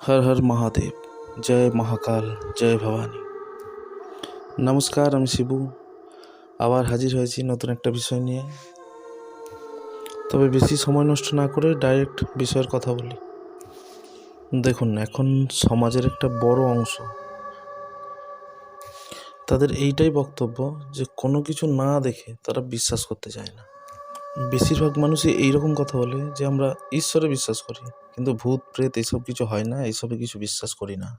হর হর মহাদেব, জয় মহাকাল, জয় ভবানী। নমস্কার, আমি শিবু। আবার হাজির হয়েছি নতুন একটা বিষয় নিয়ে। তবে বেশি সময় নষ্ট না করে ডাইরেক্ট বিষয়ের কথা বলি। দেখুন, এখন সমাজের একটা বড় অংশ। তাদের এইটাই বক্তব্য যে কোনো কিছু না দেখে তারা বিশ্বাস করতে চায় না। বেশিরভাগ মানুষই এইরকম কথা বলে যে আমরা ঈশ্বরে বিশ্বাস করি। কিন্তু ভূত, প্রেত এইসব কিছু হয় না, এইসবে কিছু বিশ্বাস করি না।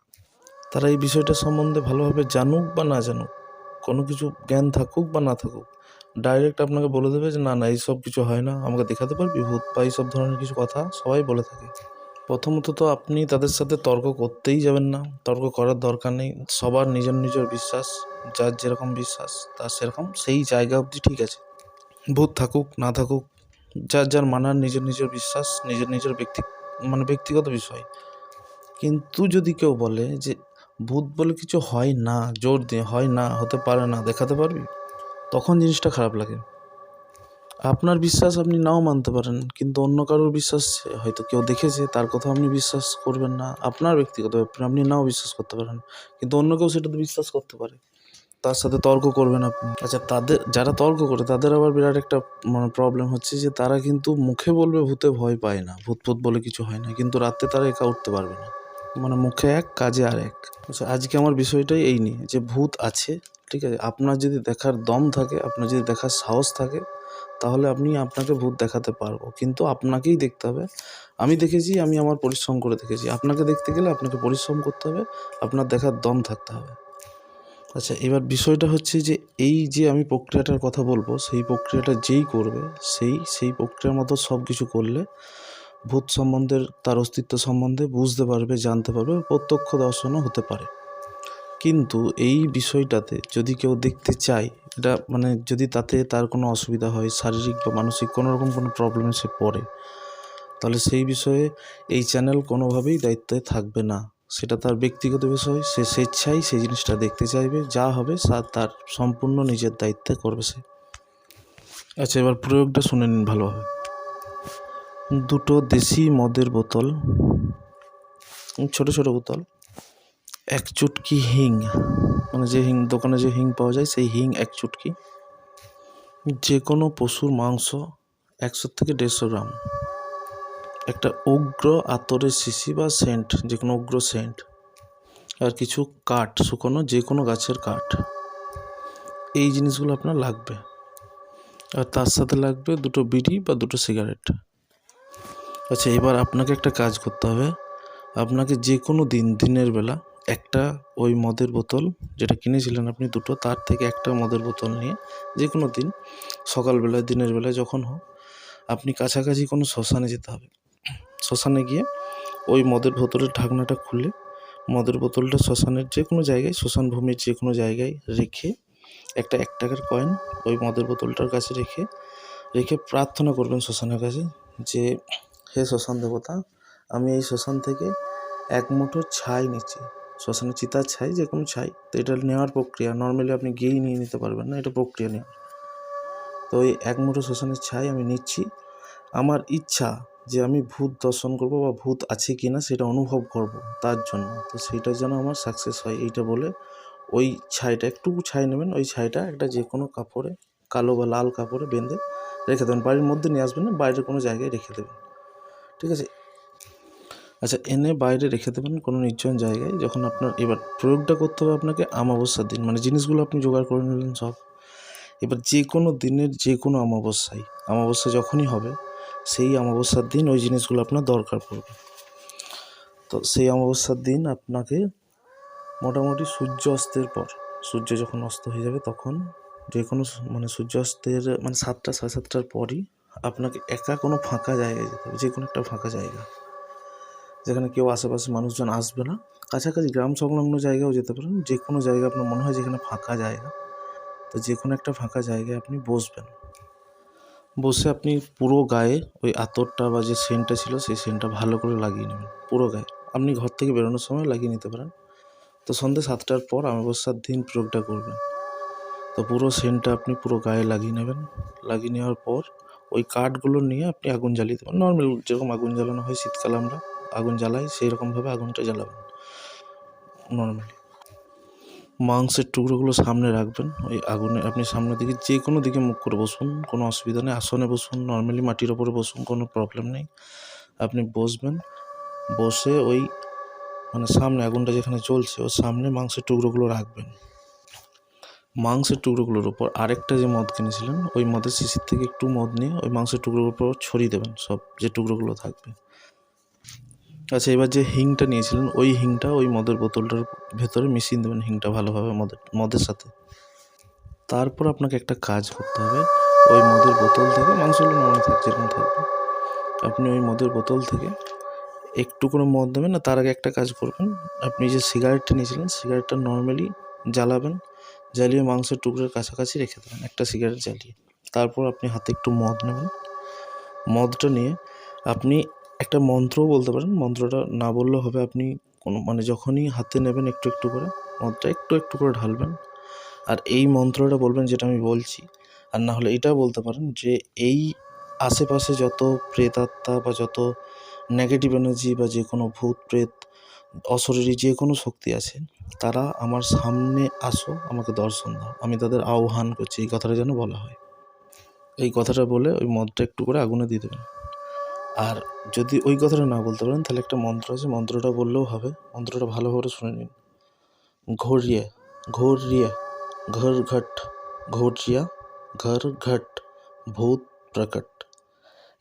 তারা এই বিষয়টা সম্বন্ধে ভালোভাবে জানুক বা না জানুক, কোনো কিছু জ্ঞান থাকুক বা না থাকুক ডাইরেক্ট আপনাকে বলে দেবে যে, না না, এইসব কিছু হয় না, আমাকে দেখাতে পারবি? ভূত বা এইসব ধরনের কিছু কথা সবাই বলে থাকে। প্রথমত তো আপনি তাদের সাথে তর্ক করতেই যাবেন না, তর্ক করার দরকার নেই, সবার নিজের নিজের বিশ্বাস, যার যেরকম বিশ্বাস, তার সেরকম, সেই জায়গা অবধি ঠিক আছে। ভূত থাকুক, না থাকুক, যার যার মানার নিজের নিজের বিশ্বাস, নিজের নিজের ব্যক্তি মানে ব্যক্তিগত বিষয়। কিন্তু যদি কেউ বলে যে ভূত বলে কিছু হয় না, জোর দিয়ে হয় না, হতে পারে না, দেখাতে পারবি? তখন জিনিসটা খারাপ লাগে। আপনার বিশ্বাস আপনি নাও মানতে পারেন, কিন্তু অন্য কারোর বিশ্বাস হয়তো কেউ দেখেছে, তার কথা আপনি বিশ্বাস করবেন না। আপনার ব্যক্তিগত ব্যাপার আপনি নাও বিশ্বাস করতে পারেন, কিন্তু অন্য কেউ সেটাতে বিশ্বাস করতে পারে। তার সাথে তর্ক করবেন আপনি। আচ্ছা তাদের, যারা তর্ক করে, তাদের আবার বিরাট একটা মানে প্রবলেম হচ্ছে যে, তারা কিন্তু মুখে বলবে, ভূতে ভয় পায় না। ভূত ভূত বলে কিছু হয় না, কিন্তু রাতে তারা একা উঠতে পারবে না। মানে মুখে এক, কাজে আর এক। আচ্ছা আজকে আমার বিষয়টাই এই নিয়ে, যে ভূত আছে, ঠিক আছে, আপনার যদি দেখার দম থাকে, আপনার যদি দেখার সাহস থাকে, তাহলে আপনি আপনাকে ভূত দেখাতে পারব। কিন্তু আপনাকেই দেখতে হবে। আমি দেখেছি, আমি আমার পরিশ্রম করে দেখেছি। আপনাকে দেখতে গেলে আপনাকে পরিশ্রম করতে হবে, আপনার দেখার দম থাকতে হবে। আচ্ছা এবার বিষয়টা হচ্ছে যে এই যে আমি প্রক্রিয়াটার কথা বলব, সেই প্রক্রিয়াটা যেই করবে, সেই সেই প্রক্রিয়ার মতো সব কিছু করলে ভূত সম্বন্ধে তার অস্তিত্ব সম্বন্ধে বুঝতে পারবে, জানতে পারবে, প্রত্যক্ষ দর্শনও হতে পারে। কিন্তু এই বিষয়টাতে যদি কেউ দেখতে চায়, এটা মানে যদি তাতে তার কোনো অসুবিধা হয়, শারীরিক বা মানসিক কোনো রকম কোনো প্রবলেমে সে পড়ে, তাহলে সেই বিষয়ে এই চ্যানেল কোনোভাবেই দায়িত্বে থাকবে না। সেটা তার ব্যক্তিগত বিষয়, সে স্বেচ্ছায় সেই জিনিসটা দেখতে চাইবে, যা হবে তার সম্পূর্ণ নিজের দায়িত্বে করবে সে। আচ্ছা এবার প্রয়োগটা শুনে নিন ভালোভাবে। দুটো দেশি মদের বোতল, ছোট ছোট বোতল, এক চুটকি হিং মানে যে হিং, দোকানে যে হিং পাওয়া যায় সেই হিং এক চুটকি যে কোনো পশুর মাংস একশো থেকে দেড়শো গ্রাম। একটা উগ্র আতরের শিশি বা সেন্ট, যে কোনো উগ্র সেন্ট, আর কিছু কাঠ, শুকনো যে কোনো গাছের কাঠ। এই জিনিসগুলো আপনার লাগবে। আর তার সাথে লাগবে দুটো বিড়ি বা দুটো সিগারেট। আচ্ছা এবার আপনাকে একটা কাজ করতে হবে। আপনাকে যে কোনো দিন, দিনের বেলা একটা ওই মদের বোতল যেটা কিনেছিলেন আপনি দুটো, তার থেকে একটা মদের বোতল নিয়ে যে কোনো দিন, সকালবেলায়, দিনের বেলায় যখন হোক, আপনি কাছাকাছি কোনো শ্মশানে যেতে হবে। শ্মশানে গিয়ে ওই মদের বোতলের ঢাকনাটা খুলে, মদের বোতলটা শ্মশানের যে কোনো জায়গায়, শ্মশান ভূমির যে কোনো জায়গায় রেখে একটা এক টাকার কয়েন ওই মদের বোতলটার কাছে রেখে রেখে প্রার্থনা করবেন শ্মশানের কাছে যে, হে শ্মশান দেবতা, আমি এই শ্মশান থেকে এক মুঠো ছাই নিচ্ছি। শ্মশানের চিতার ছাই, যে কোনো ছাই, তো এটা নেওয়ার প্রক্রিয়া নর্মালি আপনি গিয়েই নিয়ে নিতে পারবেন না, এটা প্রক্রিয়া নেওয়ার। তো ওই এক মুঠো শ্মশানের ছাই আমি নিচ্ছি। আমার ইচ্ছা যে আমি ভূত দর্শন করব বা ভূত আছে কি না সেটা অনুভব করব তার জন্য। তো সেইটা যেন আমার সাকসেস হয় এইটা বলে ওই ছাইটা একটু ছাই নেবেন, ওই ছাইটা একটা যে কোনো কাপড়ে, কালো বা লাল কাপড়ে বেঁধে রেখে দেবেন। বাড়ির মধ্যে নিয়ে আসবেন না বাইরের কোনো জায়গায় রেখে দেবেন। ঠিক আছে? আচ্ছা এনে বাইরে রেখে দেবেন কোনো নির্জন জায়গায় যখন আপনার, এবার প্রয়োগটা করতে হবে আপনাকে আমাবস্যার দিন মানে জিনিসগুলো আপনি জোগাড় করে নিলেন সব। এবার যে কোনো দিনের যে কোনো অমাবস্যায় অমাবস্যা যখনই হবে সেই অমাবস্যার দিন ওই জিনিসগুলো আপনার দরকার পড়বে। তো সেই অমাবস্যার দিন আপনাকে মোটামুটি সূর্য অস্তের পর, সূর্য যখন অস্ত হয়ে যাবে তখন যে কোনো মানে সূর্য অস্তের মানে সাতটা, সাড়ে সাতটার পরই আপনাকে একা কোনো ফাঁকা জায়গায় যেতে হবে, যে কোনো একটা ফাঁকা জায়গা। যেখানে কেউ আশেপাশে মানুষজন আসবে না। কাছাকাছি গ্রাম সংলগ্ন জায়গাও যেতে পারেন, যে কোনো জায়গা আপনার মনে হয় যেখানে ফাঁকা জায়গা। তো যে কোনো একটা ফাঁকা জায়গায় আপনি বসবেন। বসে আপনি পুরো গায়ে ওই আতরটা বা যে সেন্টটা ছিল, সেই সেন্টটা ভালো করে লাগিয়ে নেবেন, পুরো গায়ে। আপনি ঘর থেকে বেরোনোর সময় লাগিয়ে নিতে পারেন। তো সন্ধ্যে সাতটার পর অমাবস্যার দিন প্রয়োগটা করবেন। তো পুরো সেন্টটা আপনি পুরো গায়ে লাগিয়ে নেবেন। লাগিয়ে নেওয়ার পর ওই কাঠগুলো নিয়ে আপনি আগুন জ্বালিয়ে দেবেন। নর্মাল যেরকম আগুন জ্বালানো হয় শীতকালে আমরা আগুন জ্বালাই সেই রকমভাবে আগুনটা জ্বালাবেন। নর্মালি মাংসের টুকরোগুলো সামনে রাখবেন। ওই আগুনে আপনি সামনের দিকে যে কোনো দিকে মুখ করে বসুন, কোনো অসুবিধা নেই। আসনে বসুন নর্মালি মাটির ওপরে বসুন, কোনো প্রবলেম নেই। আপনি বসবেন, বসে ওই মানে সামনে আগুনটা যেখানে জ্বলছে ওর সামনে মাংসের টুকরোগুলো রাখবেন। মাংসের টুকরোগুলোর উপর আরেকটা যে মদ কিনেছিলেন, ওই মদের শিশির থেকে একটু মদ নিয়ে ওই মাংসের টুকরোর উপর ছড়িয়ে দেবেন, সব যে টুকরোগুলো থাকবে। আচ্ছা এবার যে হিংটা নিয়েছিলেন, ওই হিংটা, ওই মদের বোতলটার ভেতরে মিশিয়ে দেবেন হিংটা ভালোভাবে মদের মদের সাথে। তারপর আপনাকে একটা কাজ করতে হবে, ওই মদের বোতল থেকে মাংসগুলো নর্মাল থাকছে যেরকম থাকবে, আপনি ওই মদের বোতল থেকে একটু করে মদ দেবেন না তার আগে একটা কাজ করবেন, আপনি যে সিগারেটটা নিয়েছিলেন, সিগারেটটা নর্মালি জ্বালাবেন, জ্বালিয়ে মাংসের টুকরোর কাছাকাছি রেখে দেবেন, একটা সিগারেট জ্বালিয়ে। তারপর আপনি হাতে একটু মদ নেবেন। মদটা নিয়ে আপনি একটা মন্ত্রও বলতে পারেন, মন্ত্রটা না বললেও হবে। আপনি কোনো মানে যখনই হাতে নেবেন একটু একটু করে মদটা একটু একটু করে ঢালবেন। আর এই মন্ত্রটা বলবেন যেটা আমি বলছি। আর না হলে এটাও বলতে পারেন যে, এই আশেপাশে যত প্রেতাত্মা বা যত নেগেটিভ এনার্জি বা যে কোনো ভূত, প্রেত, অশরীরী যে কোনো শক্তি আছে, তারা আমার সামনে আসো, আমাকে দর্শন দাও। আমি তাদের আহ্বান করছি। এই কথাটা যেন বলা হয়। এই কথাটা বলে ওই মদটা একটু করে আগুনে দিয়ে দেবেন। আর যদি ওই কথাটা না বলতে পারেন, তাহলে একটা মন্ত্র আছে, মন্ত্রটা বললেও হবে। মন্ত্রটা ভালোভাবে শুনে নিন। ঘোরিয়ে ঘোরিয়ে ঘর ঘট ঘোরিয়া ঘর ঘট ভূত প্রকট।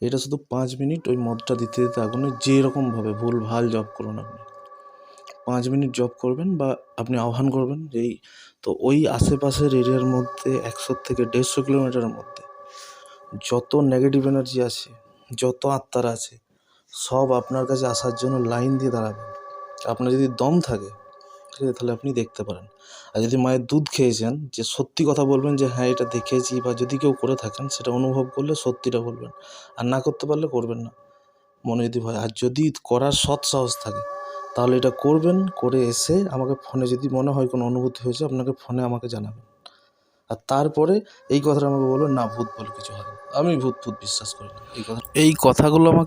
এটা শুধু পাঁচ মিনিট ওই মদটা দিতে দিতে আগুনে যেরকমভাবে ভুল, ভালো জব করুন আপনি। পাঁচ মিনিট জব করবেন বা আপনি আহ্বান করবেন যে এই, তো ওই আশেপাশের এরিয়ার মধ্যে একশো থেকে দেড়শো কিলোমিটারের মধ্যে যত নেগেটিভ এনার্জি আছে যত আত্মারা আছে, সব আপনার কাছে আসার জন্য লাইন দিয়ে দাঁড়াবে আপনার যদি দম থাকে, ঠিক আছে, তাহলে আপনি দেখতে পারেন। আর যদি মায়ের দুধ খেয়েছেন, যে সত্যি কথা বলবেন যে হ্যাঁ এটা দেখেছি বা যদি কেউ করে থাকেন, সেটা অনুভব করলে সত্যিটা বলবেন। আর না করতে পারলে করবেন না। মনে যদি ভয় আর যদি করার সৎ সাহস থাকে, তাহলে এটা করবেন, করে এসে আমাকে ফোনে যদি মনে হয় কোনো অনুভূতি হয়েছে, আপনাকে ফোনে আমাকে জানাবেন। আর তারপরে এই কথাটা আমাকে বলবেন, না, ভূত বলে কিছু হয় আমি ভূত ভূত বিশ্বাস করি না এই কথা এই কথাগুলো আমাকে